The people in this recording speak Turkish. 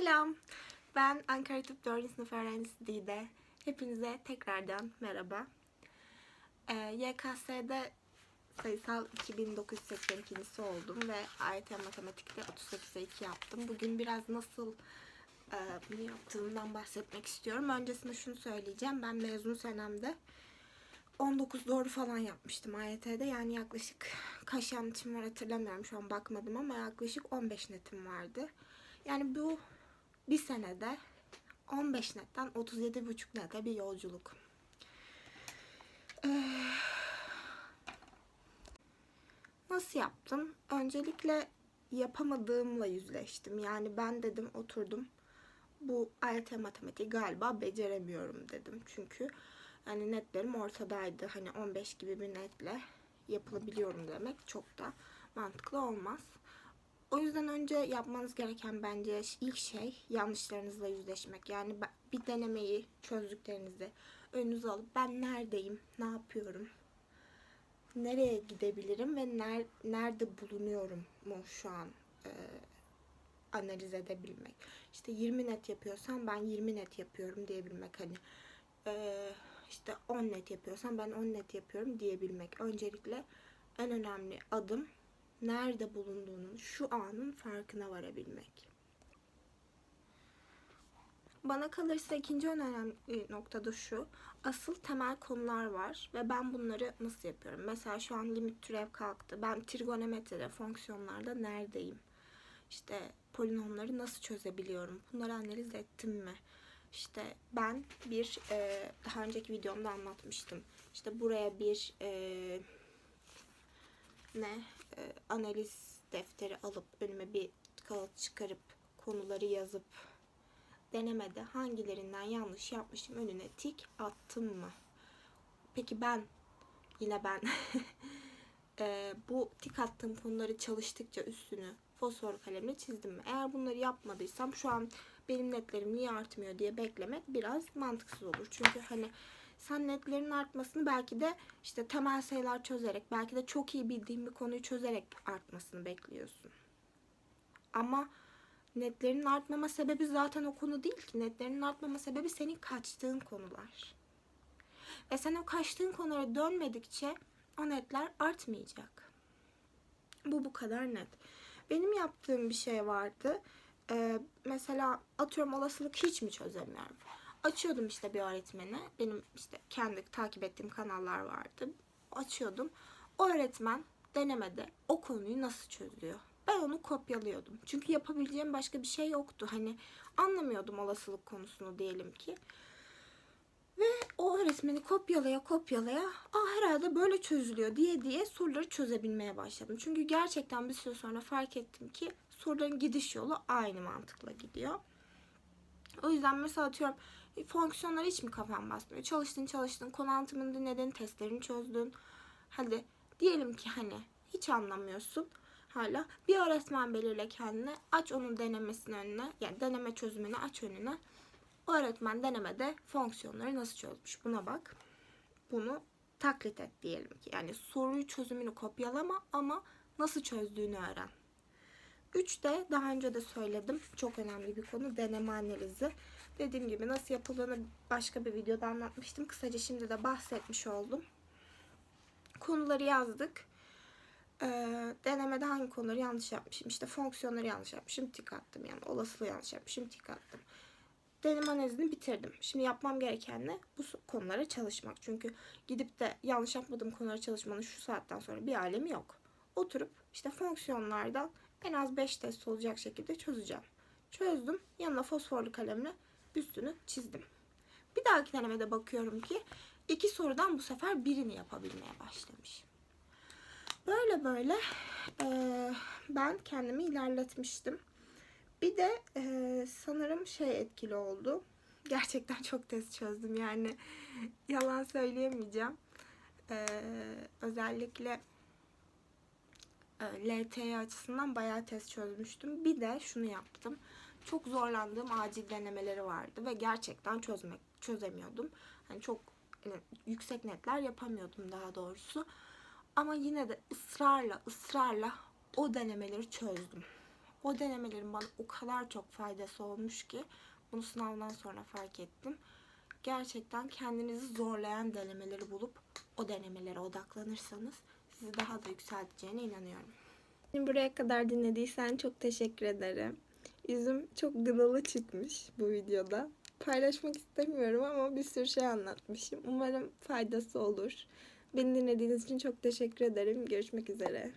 Selam. Ben Ankara Tıp 4. sınıf öğrencisi Dide. Hepinize tekrardan merhaba. Ee, YKS'de sayısal 2982'si oldum ve AYT matematikte 38'e 2 yaptım. Bugün biraz nasıl e, bunu yaptığımdan bahsetmek istiyorum. Öncesinde şunu söyleyeceğim. Ben mezun senemde 19 doğru falan yapmıştım AYT'de. Yani yaklaşık kaç yanlışım var hatırlamıyorum. Şu an bakmadım ama yaklaşık 15 netim vardı. Yani bu bir senede 15 netten 37,5 nete bir yolculuk. Ee, nasıl yaptım? Öncelikle yapamadığımla yüzleştim. Yani ben dedim oturdum. Bu AYT matematiği galiba beceremiyorum dedim. Çünkü yani netlerim ortadaydı. Hani 15 gibi bir netle yapılabiliyorum demek çok da mantıklı olmaz. O yüzden önce yapmanız gereken bence ilk şey yanlışlarınızla yüzleşmek. Yani bir denemeyi çözdüklerinizi önünüze alıp ben neredeyim, ne yapıyorum, nereye gidebilirim ve ner, nerede bulunuyorum mu şu an e, analiz edebilmek. İşte 20 net yapıyorsam ben 20 net yapıyorum diyebilmek hani. E, işte 10 net yapıyorsam ben 10 net yapıyorum diyebilmek. Öncelikle en önemli adım nerede bulunduğunun, şu anın farkına varabilmek. Bana kalırsa ikinci önemli nokta da şu. Asıl temel konular var ve ben bunları nasıl yapıyorum? Mesela şu an limit türev kalktı. Ben trigonometride, fonksiyonlarda neredeyim? İşte polinomları nasıl çözebiliyorum? Bunları analiz ettim mi? İşte ben bir e, daha önceki videomda anlatmıştım. İşte buraya bir e, ne e, analiz defteri alıp önüme bir kağıt çıkarıp konuları yazıp denemede hangilerinden yanlış yapmışım önüne tik attım mı? Peki ben yine ben e, bu tik attığım konuları çalıştıkça üstünü fosfor kalemle çizdim mi? Eğer bunları yapmadıysam şu an benim netlerim niye artmıyor diye beklemek biraz mantıksız olur. Çünkü hani sen netlerin artmasını belki de işte temel sayılar çözerek, belki de çok iyi bildiğin bir konuyu çözerek artmasını bekliyorsun. Ama netlerin artmama sebebi zaten o konu değil ki. Netlerin artmama sebebi senin kaçtığın konular. Ve sen o kaçtığın konulara dönmedikçe o netler artmayacak. Bu bu kadar net. Benim yaptığım bir şey vardı. Ee, mesela atıyorum olasılık hiç mi çözemiyorum? Açıyordum işte bir öğretmeni. Benim işte kendi takip ettiğim kanallar vardı. Açıyordum. O öğretmen denemede o konuyu nasıl çözüyor? Ben onu kopyalıyordum. Çünkü yapabileceğim başka bir şey yoktu. Hani anlamıyordum olasılık konusunu diyelim ki. Ve o öğretmeni kopyalaya kopyalaya ah herhalde böyle çözülüyor diye diye soruları çözebilmeye başladım. Çünkü gerçekten bir süre sonra fark ettim ki soruların gidiş yolu aynı mantıkla gidiyor. O yüzden mesela atıyorum fonksiyonlar hiç mi kafan basmıyor? Çalıştın çalıştın konu anlatımını dinledin testlerini çözdün. Hadi diyelim ki hani hiç anlamıyorsun hala. Bir öğretmen belirle kendine aç onun denemesini önüne yani deneme çözümünü aç önüne. O öğretmen denemede fonksiyonları nasıl çözmüş buna bak. Bunu taklit et diyelim ki. Yani soruyu çözümünü kopyalama ama nasıl çözdüğünü öğren. Üç de daha önce de söyledim. Çok önemli bir konu deneme analizi. Dediğim gibi nasıl yapıldığını başka bir videoda anlatmıştım. Kısaca şimdi de bahsetmiş oldum. Konuları yazdık. Ee, denemede hangi konuları yanlış yapmışım? İşte fonksiyonları yanlış yapmışım. Tik attım yani. Olasılığı yanlış yapmışım. Tik attım. Deneme analizini bitirdim. Şimdi yapmam gereken ne? Bu konulara çalışmak. Çünkü gidip de yanlış yapmadığım konulara çalışmanın şu saatten sonra bir alemi yok. Oturup işte fonksiyonlardan en az 5 test olacak şekilde çözeceğim. Çözdüm. Yanına fosforlu kalemle üstünü çizdim. Bir dahaki denemede bakıyorum ki iki sorudan bu sefer birini yapabilmeye başlamış. Böyle böyle e, ben kendimi ilerletmiştim. Bir de e, sanırım şey etkili oldu. Gerçekten çok test çözdüm yani yalan söyleyemeyeceğim. E, özellikle LTE açısından bayağı test çözmüştüm. Bir de şunu yaptım çok zorlandığım acil denemeleri vardı ve gerçekten çözmek çözemiyordum. Hani çok yani yüksek netler yapamıyordum daha doğrusu. Ama yine de ısrarla ısrarla o denemeleri çözdüm. O denemelerin bana o kadar çok faydası olmuş ki bunu sınavdan sonra fark ettim. Gerçekten kendinizi zorlayan denemeleri bulup o denemelere odaklanırsanız sizi daha da yükselteceğine inanıyorum. Buraya kadar dinlediysen çok teşekkür ederim. Yüzüm çok gıdalı çıkmış bu videoda. Paylaşmak istemiyorum ama bir sürü şey anlatmışım. Umarım faydası olur. Beni dinlediğiniz için çok teşekkür ederim. Görüşmek üzere.